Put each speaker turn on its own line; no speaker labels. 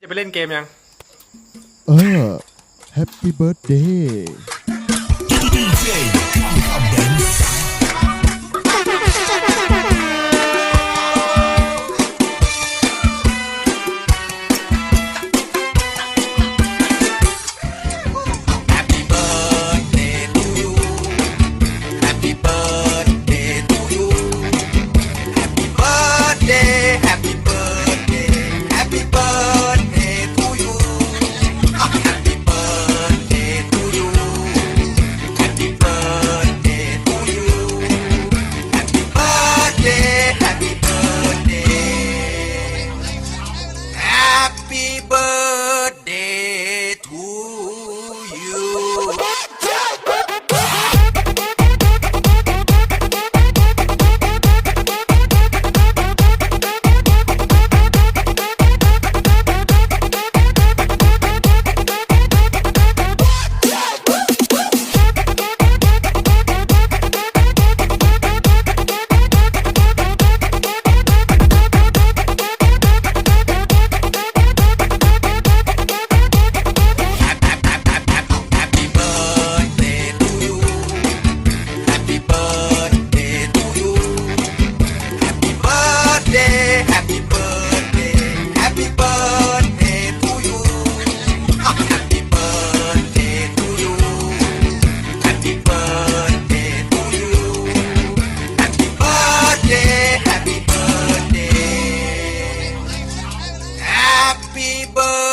จะไปเล่นเกมยัง
เออ Happy Birthday
Happy birthday.